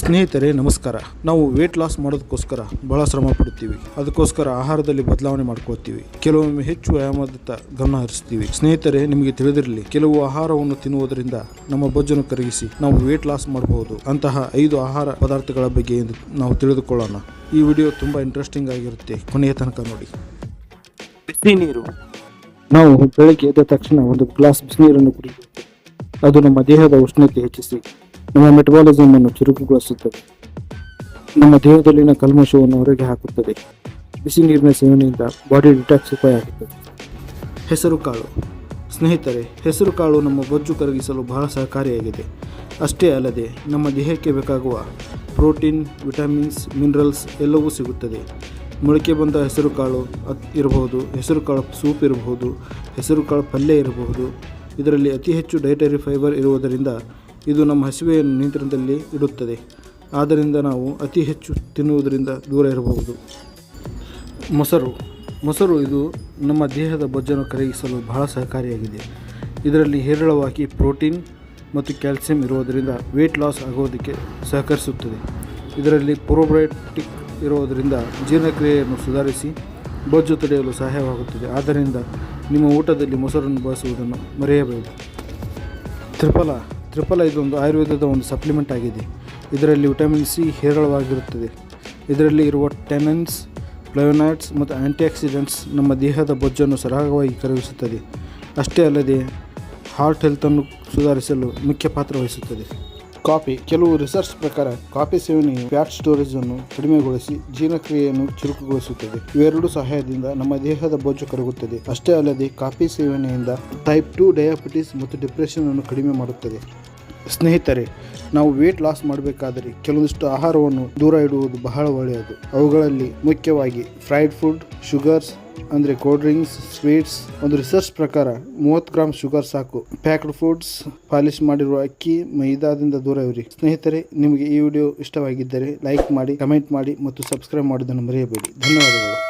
ಸ್ನೇಹಿತರೆ ನಮಸ್ಕಾರ. ನಾವು ವೇಟ್ ಲಾಸ್ ಮಾಡೋದಕ್ಕೋಸ್ಕರ ಬಹಳ ಶ್ರಮ ಪಡ್ತೀವಿ ಅದಕ್ಕೋಸ್ಕರ ಆಹಾರದಲ್ಲಿ ಬದಲಾವಣೆ ಮಾಡ್ಕೋತೀವಿ ಕೆಲವೊಮ್ಮೆ ಹೆಚ್ಚು ವ್ಯಾಯಾಮದತ್ತ ಗಮನ ಹರಿಸ್ತೀವಿ. ಸ್ನೇಹಿತರೆ ನಿಮಗೆ ತಿಳಿದಿರಲಿ ಕೆಲವು ಆಹಾರವನ್ನು ತಿನ್ನುವುದರಿಂದ ನಮ್ಮ ಬೊಜ್ಜನ್ನು ಕರಗಿಸಿ ನಾವು ವೇಟ್ ಲಾಸ್ ಮಾಡಬಹುದು. ಅಂತಹ ಐದು ಆಹಾರ ಪದಾರ್ಥಗಳ ಬಗ್ಗೆ ಎಂದು ನಾವು ತಿಳಿದುಕೊಳ್ಳೋಣ. ಈ ವಿಡಿಯೋ ತುಂಬಾ ಇಂಟ್ರೆಸ್ಟಿಂಗ್ ಆಗಿರುತ್ತೆ. ಕೊನೆಯ ತನಕ ನೋಡಿ. ಬಿಸಿ ನೀರು. ನಾವು ಬೆಳಗ್ಗೆ ಎದ್ದ ತಕ್ಷಣ ಒಂದು ಗ್ಲಾಸ್ ಬಿಸಿನೀರನ್ನು ಕುಡಿಯಬೇಕು ಅದು ನಮ್ಮ ದೇಹದ ಉಷ್ಣತೆ ಹೆಚ್ಚಿಸಿ. ನಮ್ಮ ಮೆಟಬಾಲಿಸಮ್ ಅನ್ನು ಚುರುಕುಗೊಳಿಸುತ್ತದೆ. ನಮ್ಮ ದೇಹದಲ್ಲಿನ ಕಲ್ಮಶವನ್ನು ಹೊರಗೆ ಹಾಕುತ್ತದೆ. ಬಿಸಿ ನೀರಿನ ಸೇವನೆಯಿಂದ ಬಾಡಿ ಡಿಟಾಕ್ಸಿಫೈ ಆಗುತ್ತದೆ. ಹೆಸರು ಕಾಳು. ಸ್ನೇಹಿತರೆ, ಹೆಸರು ಕಾಳು ನಮ್ಮ ಬೊಜ್ಜು ಕರಗಿಸಲು ಬಹಳ ಸಹಕಾರಿಯಾಗಿದೆ. ಅಷ್ಟೇ ಅಲ್ಲದೆ, ನಮ್ಮ ದೇಹಕ್ಕೆ ಬೇಕಾಗುವ ಪ್ರೋಟೀನ್, ವಿಟಮಿನ್ಸ್, ಮಿನರಲ್ಸ್ ಎಲ್ಲವೂ ಸಿಗುತ್ತದೆ. ಮೊಳಕೆ ಬಂದ ಹೆಸರು ಕಾಳು ಇರಬಹುದು, ಹೆಸರು ಕಾಳು ಸೂಪ್ ಇರಬಹುದು, ಹೆಸರು ಕಾಳು ಪಲ್ಯ ಇರಬಹುದು. ಇದರಲ್ಲಿ ಅತಿ ಹೆಚ್ಚು ಡೈಟರಿ ಫೈಬರ್ ಇರುವುದರಿಂದ ಇದು ನಮ್ಮ ಹಸಿವೆಯನ್ನು ನಿಯಂತ್ರಣದಲ್ಲಿ ಇಡುತ್ತದೆ. ಆದ್ದರಿಂದ ನಾವು ಅತಿ ಹೆಚ್ಚು ತಿನ್ನುವುದರಿಂದ ದೂರ ಇರಬಹುದು. ಮೊಸರು. ಮೊಸರು ಇದು ನಮ್ಮ ದೇಹದ ಬೊಜ್ಜನ್ನು ಕರಗಿಸಲು ಬಹಳ ಸಹಕಾರಿಯಾಗಿದೆ. ಇದರಲ್ಲಿ ಹೇರಳವಾಗಿ ಪ್ರೋಟೀನ್ ಮತ್ತು ಕ್ಯಾಲ್ಸಿಯಂ ಇರುವುದರಿಂದ ವೆಯ್ಟ್ ಲಾಸ್ ಆಗೋದಕ್ಕೆ ಸಹಕರಿಸುತ್ತದೆ. ಇದರಲ್ಲಿ ಪ್ರೋಬ್ರೈಟಿಕ್ ಇರುವುದರಿಂದ ಜೀರ್ಣಕ್ರಿಯೆಯನ್ನು ಸುಧಾರಿಸಿ ಬೊಜ್ಜು ತಡೆಯಲು ಸಹಾಯವಾಗುತ್ತದೆ. ಆದ್ದರಿಂದ ನಿಮ್ಮ ಊಟದಲ್ಲಿ ಮೊಸರನ್ನು ಬಳಸುವುದನ್ನು ಮರೆಯಬೇಡಿ. ತ್ರಿಫಲ. ತ್ರಿಫಲ ಇದೊಂದು ಆಯುರ್ವೇದದ ಒಂದು ಸಪ್ಲಿಮೆಂಟ್ ಆಗಿದೆ. ಇದರಲ್ಲಿ ವಿಟಮಿನ್ ಸಿ ಹೇರಳವಾಗಿರುತ್ತದೆ. ಇದರಲ್ಲಿ ಇರುವ ಟೆನನ್ಸ್ ಫ್ಲವನಾಯ್ಡ್ಸ್ ಮತ್ತು ಆ್ಯಂಟಿಆಕ್ಸಿಡೆಂಟ್ಸ್ ನಮ್ಮ ದೇಹದ ಬೊಜ್ಜನ್ನು ಸರಾಗವಾಗಿ ಕರಗಿಸುತ್ತದೆ. ಅಷ್ಟೇ ಅಲ್ಲದೆ ಹಾರ್ಟ್ ಹೆಲ್ತನ್ನು ಸುಧಾರಿಸಲು ಮುಖ್ಯ ಪಾತ್ರ ವಹಿಸುತ್ತದೆ. ಕಾಫಿ ಕೆಲವು ರಿಸರ್ಚ್ ಪ್ರಕಾರ ಕಾಫಿ ಸೇವನೆಯು ಫ್ಯಾಟ್ ಸ್ಟೋರೇಜ್ ಅನ್ನು ಕಡಿಮೆಗೊಳಿಸಿ ಜೀರ್ಣಕ್ರಿಯೆಯನ್ನು ಚುರುಕುಗೊಳಿಸುತ್ತದೆ. ಇವೆರಡು ಸಹಾಯದಿಂದ ನಮ್ಮ ದೇಹದ ಬೊಜ್ಜು ಕರಗುತ್ತದೆ. ಅಷ್ಟೇ ಅಲ್ಲದೆ ಕಾಫಿ ಸೇವನೆಯಿಂದ ಟೈಪ್ ಟು ಡಯಾಬಿಟಿಸ್ ಮತ್ತು ಡಿಪ್ರೆಷನ್ ಅನ್ನು ಕಡಿಮೆ ಮಾಡುತ್ತದೆ. ಸ್ನೇಹಿತರೆ, ನಾವು ವೇಟ್ ಲಾಸ್ ಮಾಡಬೇಕಾದರೆ ಕೆಲವೊಂದಿಷ್ಟು ಆಹಾರವನ್ನು ದೂರ ಇಡುವುದು ಬಹಳ ಒಳ್ಳೆಯದು. ಅವುಗಳಲ್ಲಿ ಮುಖ್ಯವಾಗಿ ಫ್ರೈಡ್ ಫುಡ್ ಶುಗರ್ಸ್ ಅಂದರೆ ಕೋಲ್ಡ್ ಡ್ರಿಂಕ್ಸ್ ಸ್ವೀಟ್ಸ್ ಒಂದು ರಿಸರ್ಚ್ ಪ್ರಕಾರ ಮೂವತ್ತು ಗ್ರಾಮ್ ಶುಗರ್ ಸಾಕು. ಪ್ಯಾಕ್ಡ್ ಫುಡ್ಸ್ ಪಾಲಿಶ್ ಮಾಡಿರುವ ಅಕ್ಕಿ, ಮೈದಾದಿಂದ ದೂರ ಇರಿ. ಸ್ನೇಹಿತರೆ, ನಿಮಗೆ ಈ ವಿಡಿಯೋ ಇಷ್ಟವಾಗಿದ್ದರೆ ಲೈಕ್ ಮಾಡಿ ಕಮೆಂಟ್ ಮಾಡಿ ಮತ್ತು ಸಬ್ಸ್ಕ್ರೈಬ್ ಮಾಡೋದನ್ನು ಮರೆಯಬೇಡಿ. ಧನ್ಯವಾದಗಳು.